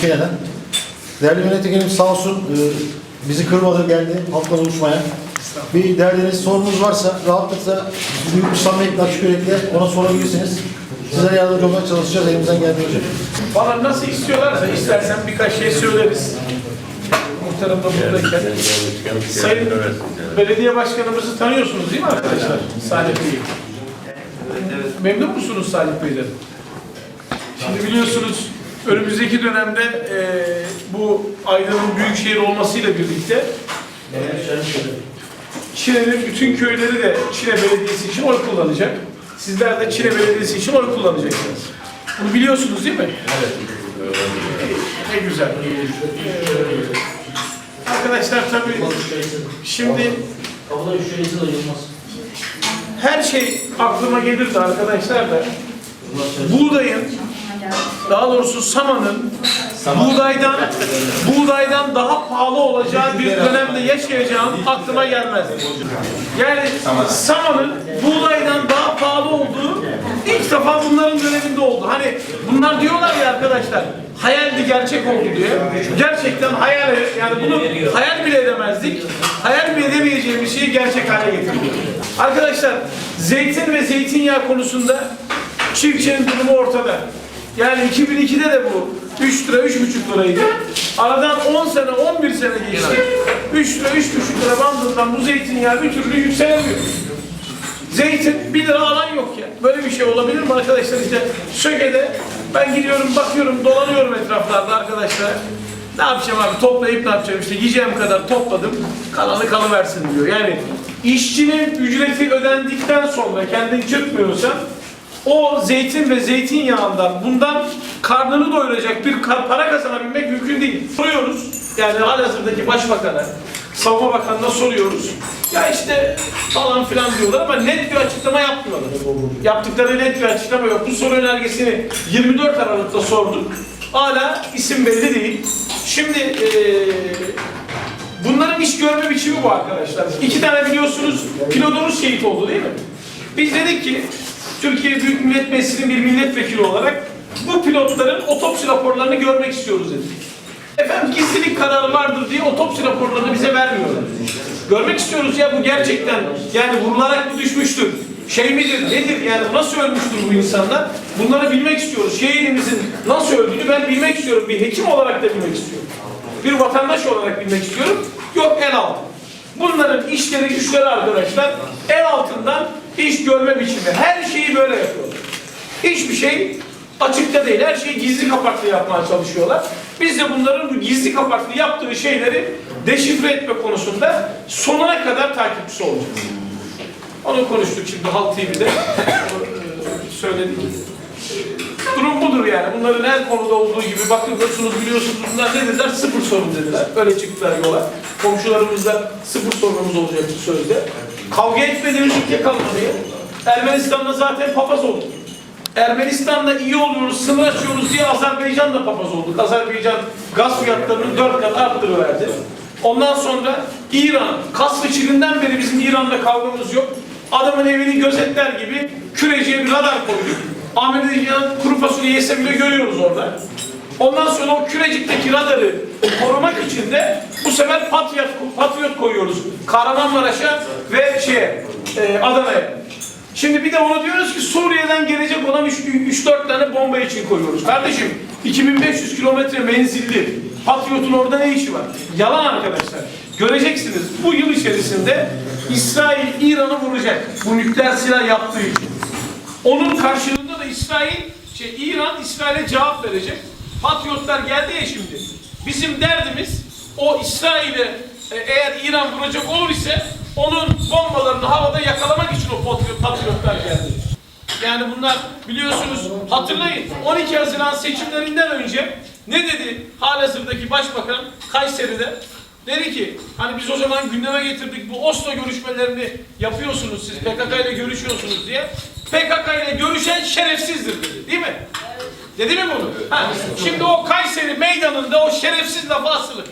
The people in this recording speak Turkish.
Final'den. Değerli yönetmenimiz sağ olsun e, bizi kırmadı geldi halkla buluşmaya. Bir derdiniz, sorunuz varsa rahatlıkla büyük bir samimiyetle, açık yürekle ona sorabilirsiniz. Sizlere yardımcı olmaya çalışacağız elimizden geldiğince. Valla nasıl istiyorlarsa istersen birkaç şey söyleriz. Muhtarım da buradayken. Sayın Belediye Başkanımızı tanıyorsunuz değil mi arkadaşlar? Salih Bey'i. Memnun musunuz Salih Bey'den? Şimdi biliyorsunuz önümüzdeki dönemde e, bu Aydın'ın büyükşehir olmasıyla birlikte e, Çile'nin bütün köyleri de Çile Belediyesi için oy kullanacak. Sizler de Çile Belediyesi için oy kullanacaksınız. Bunu biliyorsunuz değil mi? Evet. Ne güzel. Ee, arkadaşlar tabii şimdi her şey aklıma gelirdi arkadaşlar da buğdayın daha doğrusu samanın buğdaydan buğdaydan daha pahalı olacağı bir dönemde yaşayacağım aklıma gelmez. Yani samanın buğdaydan daha pahalı olduğu ilk defa bunların döneminde oldu. Hani bunlar diyorlar arkadaşlar hayaldi gerçek oldu diye. Gerçekten hayal yani bunu hayal bile edemezdik. Hayal bile edemeyeceğimiz şeyi gerçek hale getirdik. Arkadaşlar zeytin ve zeytinyağı konusunda çiftçinin durumu ortada. Yani 2002'de de bu 3 lira, 3,5 liraydı. Aradan 10 sene, 11 sene geçti. 3 lira, 3,5 lira bandından bu zeytinyağı bir türlü yükselemiyor. Zeytin 1 lira alan yok ya. Böyle bir şey olabilir mi arkadaşlar? İşte Söke'de ben gidiyorum, bakıyorum, dolanıyorum etraflarda arkadaşlar. Ne yapacağım abi? Toplayıp ne yapacağım? İşte yiyeceğim kadar topladım. Kalanı kalıversin diyor. Yani işçinin ücreti ödendikten sonra kendini çırpmıyorsan o zeytin ve zeytinyağından bundan karnını doyuracak bir para kazanabilmek mümkün değil. Soruyoruz yani halihazırdaki başbakana, savunma bakanına soruyoruz. Ya işte falan filan diyorlar ama net bir açıklama yapmıyorlar. Yaptıkları net bir açıklama yok. Bu soru önergesini 24 Aralık'ta sorduk. Hala isim belli değil. Şimdi eee Bunların iş görme biçimi bu arkadaşlar. İki tane biliyorsunuz pilotumuz şehit oldu değil mi? Biz dedik ki Türkiye Büyük Millet Meclisi'nin bir milletvekili olarak bu pilotların otopsi raporlarını görmek istiyoruz dedik. Efendim gizlilik kararı vardır diye otopsi raporlarını bize vermiyorlar. Görmek istiyoruz ya bu gerçekten yani vurularak mı düşmüştür? Şey midir, nedir yani nasıl ölmüştür bu insanlar? Bunları bilmek istiyoruz. Şehidimizin nasıl öldüğünü ben bilmek istiyorum. Bir hekim olarak da bilmek istiyorum bir vatandaş olarak bilmek istiyorum. Yok el altı. Bunların işleri güçleri arkadaşlar el altından iş görme biçimi. Her şeyi böyle yapıyorlar. Hiçbir şey açıkta değil. Her şeyi gizli kapaklı yapmaya çalışıyorlar. Biz de bunların bu gizli kapaklı yaptığı şeyleri deşifre etme konusunda sonuna kadar takipçisi olacağız. Onu konuştuk şimdi Halk TV'de. E, söyledik. Durum budur yani. Bunların her konuda olduğu gibi bakıyorsunuz biliyorsunuz bunlar ne dediler? Sıfır sorun dediler. Öyle çıktılar yola. Komşularımızla sıfır sorunumuz olacak sözde. Kavga etmediğimiz ülke kalmadı ya. Ermenistan'la zaten papaz olduk. Ermenistan'la iyi oluyoruz, sınır açıyoruz diye Azerbaycan'la papaz olduk. Azerbaycan gaz fiyatlarını dört kat arttırıverdi. Ondan sonra İran, Kasr Çin'inden beri bizim İran'la kavgamız yok. Adamın evini gözetler gibi küreciye bir radar koyduk. Ahmet'in kuru fasulye yese bile görüyoruz orada. Ondan sonra o kürecikteki radarı korumak için de bu sefer patriot, patriot koyuyoruz. Kahramanmaraş'a ve şeye, e, Adana'ya. Şimdi bir de ona diyoruz ki Suriye'den gelecek olan 3-4 tane bomba için koyuyoruz. Kardeşim 2500 kilometre menzilli Patriot'un orada ne işi var? Yalan arkadaşlar. Göreceksiniz bu yıl içerisinde İsrail İran'ı vuracak. Bu nükleer silah yaptığı için. Onun karşılığında da İsrail, şey İran İsrail'e cevap verecek. Patriotlar geldi ya şimdi. Bizim derdimiz o İsrail'e eğer İran vuracak olur ise onun bombalarını havada yakalamak için o patriot, patriotlar geldi. Yani bunlar biliyorsunuz hatırlayın 12 Haziran seçimlerinden önce ne dedi halihazırdaki başbakan Kayseri'de? Dedi ki hani biz o zaman gündeme getirdik bu Oslo görüşmelerini yapıyorsunuz siz PKK ile görüşüyorsunuz diye. PKK ile görüşen şerefsizdir dedi değil mi? Dedi mi bunu? Ha, şimdi o Kayseri meydanında o şerefsiz lafı asılı.